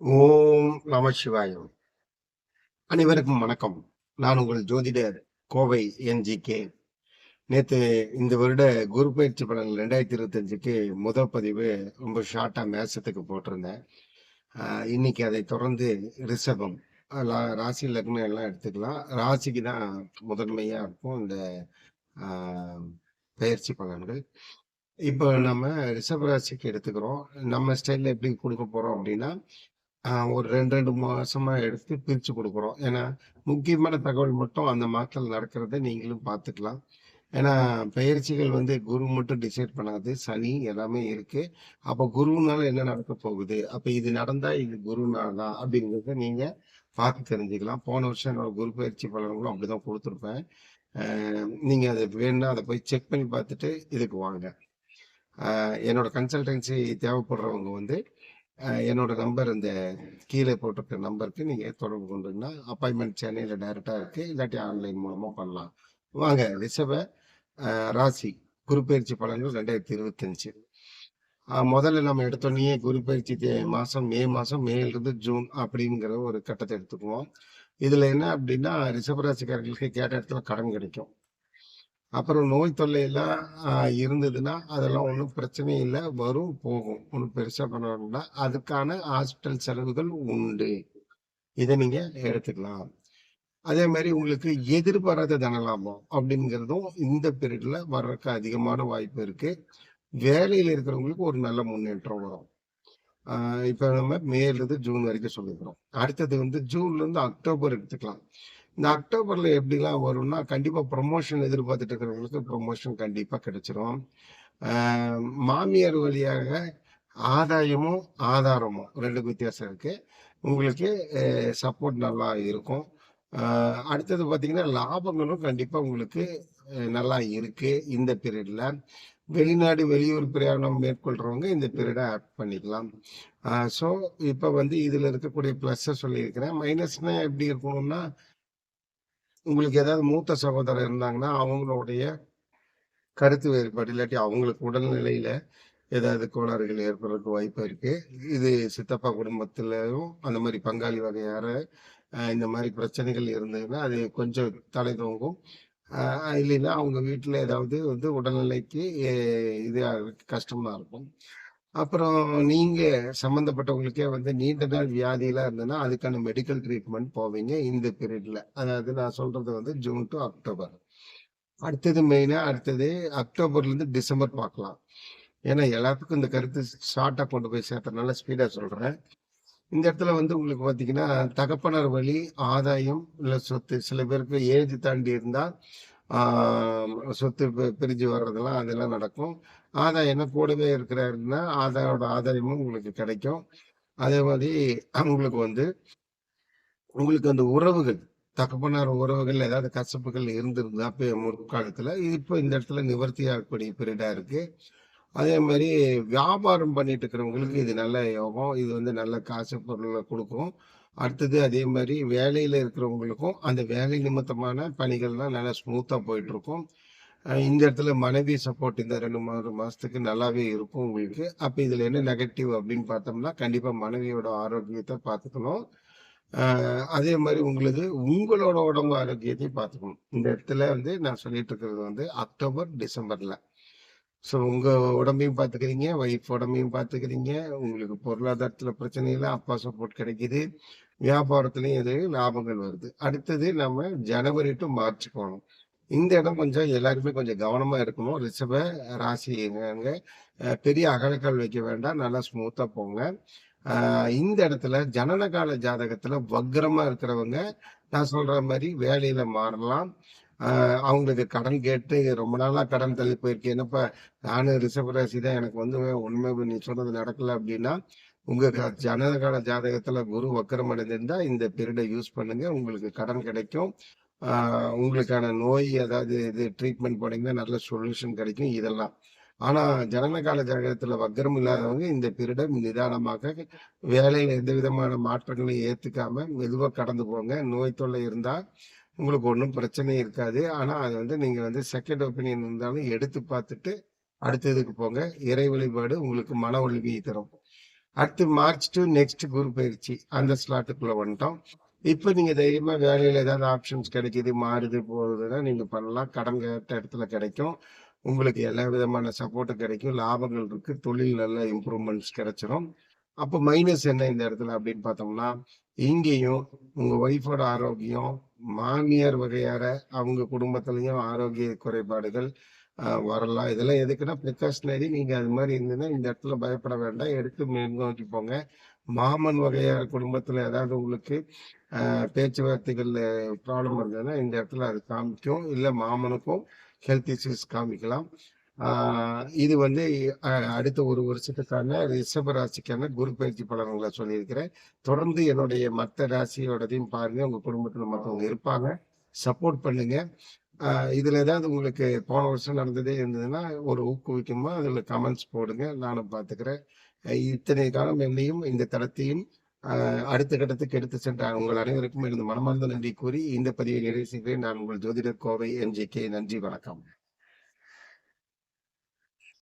ஓம் நமசிவாயம் அனைவருக்கும் வணக்கம். நான் உங்கள் ஜோதிடர் கோவை என்ஜிகே. நேற்று இந்த வருட குரு பயிற்சி பலன் ரெண்டாயிரத்தி இருபத்தஞ்சுக்கு முதல் பதிவு ரொம்ப ஷார்ட்டாக மேசத்துக்கு போட்டிருந்தேன். இன்னைக்கு அதை தொடர்ந்து ரிஷபம் ராசி லக்னம் எல்லாம் எடுத்துக்கலாம். ராசிக்கு தான் முதன்மையாக இருக்கும் இந்த ஆஹ், பயிற்சி பலன்கள். இப்போ நம்ம ரிஷப ராசிக்கு எடுத்துக்கிறோம். நம்ம ஸ்டைலில் எப்படி கொடுக்க போகிறோம் அப்படின்னா ஒரு ரெண்டு ரெண்டு மாசமா எடுத்து பிரிச்சு கொடுக்குறோம். ஏன்னா முக்கியமான தகவல் மட்டும் அந்த மாதத்தில் நடக்கிறத நீங்களும் பார்த்துக்கலாம். ஏன்னா பயிற்சிகள் வந்து குரு மட்டும் டிசைட் பண்ணாது சனி எல்லாமே இருக்கு. அப்போ குருனால என்ன நடக்க போகுது? அப்ப இது நடந்தா இது குருனாலா அப்படிங்கிறத நீங்க பார்த்து தெரிஞ்சுக்கலாம். போன வருஷம் என்னோட குரு பயிற்சி பலன்களும் அப்படிதான் கொடுத்துருப்பேன். நீங்க அதை வேணும்னா அதை போய் செக் பண்ணி பார்த்துட்டு இதுக்கு வாங்க. என்னோட கன்சல்டன்சி தேவைப்படுறவங்க வந்து என்னோட நம்பர் இந்த கீழே போட்டிருக்க நம்பருக்கு நீங்கள் தொடர்பு கொண்டீங்கன்னா அப்பாயின்மெண்ட் சென்னையில் டைரெக்டாக இருக்குது இல்லாட்டி ஆன்லைன் மூலமாக பண்ணலாம். வாங்க ரிஷப ராசி குருப்பெயர்ச்சி பலன்கள் ரெண்டாயிரத்தி இருபத்தஞ்சு. முதல்ல நம்ம எடுத்தோடனே குருப்பெயர்ச்சி தே- மே மாதம் மேலிருந்து ஜூன் அப்படிங்கிற ஒரு கட்டத்தை எடுத்துக்குவோம். இதில் என்ன அப்படின்னா ரிஷபராசிக்காரர்களுக்கு கேட்ட இடத்துல கடன் கிடைக்கும். அப்புறம் நோய் தொல்லையெல்லாம் இருந்ததுன்னா அதெல்லாம் ஒன்றும் பிரச்சனை இல்லை. வரும் போகும். ஒன்றும் பெருசாக பண்ண வேண்டாம். அதுக்கான ஹாஸ்பிட்டல் செலவுகள் உண்டு. இதை நீங்க எடுத்துக்கலாம். அதே மாதிரி உங்களுக்கு எதிர்பாராத தனலாபம் அப்படிங்கிறதும் இந்த பீரியட்ல வர்றதுக்கு அதிகமான வாய்ப்பு இருக்கு. வேலையில் இருக்கிறவங்களுக்கு ஒரு நல்ல முன்னேற்றம் வரும். ஆஹ் நம்ம மேலேருந்து ஜூன் வரைக்கும் சொல்லிக்கிறோம். அடுத்தது வந்து ஜூன்ல இருந்து அக்டோபர் எடுத்துக்கலாம். இந்த அக்டோபர்ல எப்படிலாம் வரும்னா கண்டிப்பா ப்ரொமோஷன் எதிர்பார்த்துட்டு இருக்கிறவங்களுக்கு ப்ரொமோஷன் கண்டிப்பா கிடைச்சிரும். மாமியார் வழியாக ஆதாயமும் ஆதாரமும் ரெண்டுக்கு வித்தியாசம் இருக்கு. உங்களுக்கு சப்போர்ட் நல்லா இருக்கும். அடுத்தது பார்த்தீங்கன்னா லாபங்களும் கண்டிப்பாக உங்களுக்கு நல்லா இருக்குது இந்த பீரியடில் வெளிநாடு வெளியூர் பிரயாணம் மேற்கொள்கிறவங்க இந்த பீரியடை ஆட் பண்ணிக்கலாம். ஸோ இப்போ வந்து இதில் இருக்கக்கூடிய ப்ளஸ்ஸை சொல்லியிருக்கிறேன். மைனஸ்னால் எப்படி இருக்கணும்னா உங்களுக்கு ஏதாவது மூத்த சகோதரர் இருந்தாங்கன்னா அவங்களுடைய கருத்து வேறுபாடு இல்லாட்டி அவங்களுக்கு உடல்நிலையில ஏதாவது கோளாறுகள் ஏற்படுறதுக்கு வாய்ப்பு இருக்கு. இது சித்தப்பா குடும்பத்திலும் அந்த மாதிரி பங்காளி வகையார இந்த மாதிரி பிரச்சனைகள் இருந்ததுன்னா அது கொஞ்சம் தலை தோங்கும் இல்லைன்னா அவங்க வீட்டில் ஏதாவது வந்து உடல்நிலைக்கு இது ஆகுறதுக்கு கஷ்டமா இருக்கும். அப்புறம் நீங்க சம்பந்தப்பட்டவங்களுக்கே வந்து நீண்ட நாள் வியாதியெல்லாம் இருந்ததுன்னா அதுக்கான மெடிக்கல் ட்ரீட்மெண்ட் போவீங்க இந்த பீரியட்ல அதாவது நான் சொல்றது வந்து ஜூன் டு அக்டோபர் அடுத்தது மெயினா அடுத்தது அக்டோபர்ல இருந்து டிசம்பர் பார்க்கலாம். ஏன்னா எல்லாத்துக்கும் இந்த கருத்து ஷார்ட்டா கொண்டு போய் சேர்த்தனால ஸ்பீடா சொல்றேன். இந்த இடத்துல வந்து உங்களுக்கு பாத்தீங்கன்னா தகப்பனார் வழி ஆதாயம் இல்ல சொத்து சில பேருக்கு ஏஜ் தாண்டி இருந்தா சொத்து பிரிஞ்சு வர்றதெல்லாம் அதெல்லாம் நடக்கும். ஆதாயம்னா கூடவே இருக்கிறாருன்னா ஆதாயோட ஆதாயமும் உங்களுக்கு கிடைக்கும். அதே மாதிரி உங்களுக்கு வந்து உங்களுக்கு அந்த உறவுகள் தகப்பனார் உறவுகள் ஏதாவது கசப்புகள் இருந்திருந்தா அப்போ முற்காலத்துல இப்போ இந்த இடத்துல நிவர்த்தி ஆகக்கூடிய பீரியடா இருக்கு. அதே மாதிரி வியாபாரம் பண்ணிட்டு இருக்கிறவங்களுக்கு இது நல்ல யோகம் இது வந்து நல்ல காசு பொருளை கொடுக்கும். அடுத்தது அதே மாதிரி வேலையில் இருக்கிறவங்களுக்கும் அந்த வேலை நிமித்தமான பணிகள்லாம் நல்லா ஸ்மூத்தாக போயிட்டுருக்கும். இந்த இடத்துல மனைவி சப்போர்ட் இந்த ரெண்டு மூணு மாதத்துக்கு நல்லாவே இருக்கும் உங்களுக்கு. அப்போ இதில் என்ன நெகட்டிவ் அப்படின்னு பார்த்தோம்னா கண்டிப்பாக மனைவியோட ஆரோக்கியத்தை பார்த்துக்கணும். அதே மாதிரி உங்களுக்கு உங்களோட உடம்பு ஆரோக்கியத்தை பார்த்துக்கணும். இந்த இடத்துல வந்து நான் சொல்லிட்டு இருக்கிறது வந்து அக்டோபர் டிசம்பரில். ஸோ உங்கள் உடம்பையும் பார்த்துக்கிறீங்க ஒய்ஃப் உடம்பையும் பார்த்துக்கிறீங்க. உங்களுக்கு பொருளாதாரத்தில் பிரச்சனை இல்லை அப்பா சப்போர்ட் கிடைக்குது. வியாபாரத்துலயும் எது லாபங்கள் வருது. அடுத்தது நம்ம ஜனவரி டு மார்ச் போகணும். இந்த இடம் கொஞ்சம் எல்லாருமே கொஞ்சம் கவனமா இருக்கணும். ரிஷப ராசிங்க பெரிய அகலக்கால் வைக்க வேண்டாம். நல்லா ஸ்மூத்தா போங்க. இந்த இடத்துல ஜனனகால ஜாதகத்துல வக்ரமா இருக்கிறவங்க நான் சொல்ற மாதிரி வேலையில மாறலாம். அவங்களுக்கு கடன் கேட்டு ரொம்ப நாளா கடன் தள்ளி போயிருக்கேன். என்னப்பா நானும் ரிஷபராசி தான் எனக்கு வந்து உண்மை நீ சொன்னது நடக்கல அப்படின்னா உங்க க- ஜனனகால ஜாதகத்துல குரு வக்கரம் அடைந்திருந்தா இந்த பீரியடை யூஸ் பண்ணுங்க. உங்களுக்கு கடன் கிடைக்கும். உங்களுக்கான நோய் ஏதாவது இது ட்ரீட்மெண்ட் போனீங்கன்னா நல்ல சொல்யூஷன் கிடைக்கும் இதெல்லாம். ஆனா ஜனனகால ஜாதகத்துல வக்கரம் இல்லாதவங்க இந்த பீரியடை நிதானமாக வேலையில எந்த விதமான மாற்றங்களையும் ஏத்துக்காம மெதுவாக கடந்து போங்க. நோய் தொல்லை இருந்தா உங்களுக்கு ஒன்றும் பிரச்சனை இருக்காது. ஆனா அது வந்து நீங்க வந்து செகண்ட் ஒப்பீனியன் இருந்தாலும் எடுத்து பார்த்துட்டு அடுத்ததுக்கு போங்க. இறை வழிபாடு உங்களுக்கு மன ஒழுங்கியை தரும். அடுத்து மார்ச் டு நெக்ஸ்ட் குரு பயிற்சி அந்த ஸ்லாட்டுக்குள்ள வந்துட்டோம். இப்போ நீங்க தைரியமா வேலையில ஏதாவது ஆப்ஷன்ஸ் கிடைக்குது மாறுது போகுதுன்னா நீங்க பண்ணலாம். கடன் கேட்ட இடத்துல கிடைக்கும். உங்களுக்கு எல்லா விதமான சப்போர்ட்டும் கிடைக்கும். லாபங்கள் இருக்கு. தொழில் நல்ல இம்ப்ரூவ்மெண்ட்ஸ் கிடைச்சிடும் அப்போ மைனஸ் என்ன இந்த இடத்துல அப்படின்னு பார்த்தோம்னா இங்கேயும் உங்க ஒய்ஃபோட ஆரோக்கியம் மாமியார் வகையார அவங்க குடும்பத்திலையும் ஆரோக்கிய குறைபாடுகள் வரலாம். இதெல்லாம் எதுக்குன்னா ப்ரிகாஷனரி நீங்கள் அது மாதிரி இருந்ததுன்னா இந்த இடத்துல பயப்பட வேண்டாம். எடுத்து மேல்நோக்கி போங்க. மாமன் வகையார் குடும்பத்தில் ஏதாவது உங்களுக்கு பேச்சுவார்த்தைகளில் ப்ராப்ளம் இருந்ததுன்னா இந்த இடத்துல அது காமிக்கும். இல்லை மாமனுக்கும் ஹெல்த் இஷ்யூஸ் காமிக்கலாம். இது வந்து அடுத்த ஒரு வருஷத்துக்கான ரிஷப ராசிக்கான குரு பயிற்சி பலன்களை சொல்லியிருக்கிறேன். தொடர்ந்து என்னுடைய மற்ற ராசியோடதையும் பாருங்க. உங்க குடும்பத்துல மற்றவங்க இருப்பாங்க. சப்போர்ட் பண்ணுங்க. இதுல ஏதாவது உங்களுக்கு போன வருஷம் நடந்ததே இருந்ததுன்னா ஒரு ஊக்குவிக்குமா? அதில் கமெண்ட்ஸ் போடுங்க. நானும் பார்த்துக்கிறேன் இத்தனை காலம் என்னையும் இந்த தளத்தையும் அடுத்த கட்டத்துக்கு எடுத்து சென்ற உங்கள் அனைவருக்கும் எனது மனமார்ந்த நன்றி கூறி இந்த பதிவை நிறைவு செய்கிறேன். நான் உங்கள் ஜோதிடர் கோவை என்ஜிகே நன்றி வணக்கம்.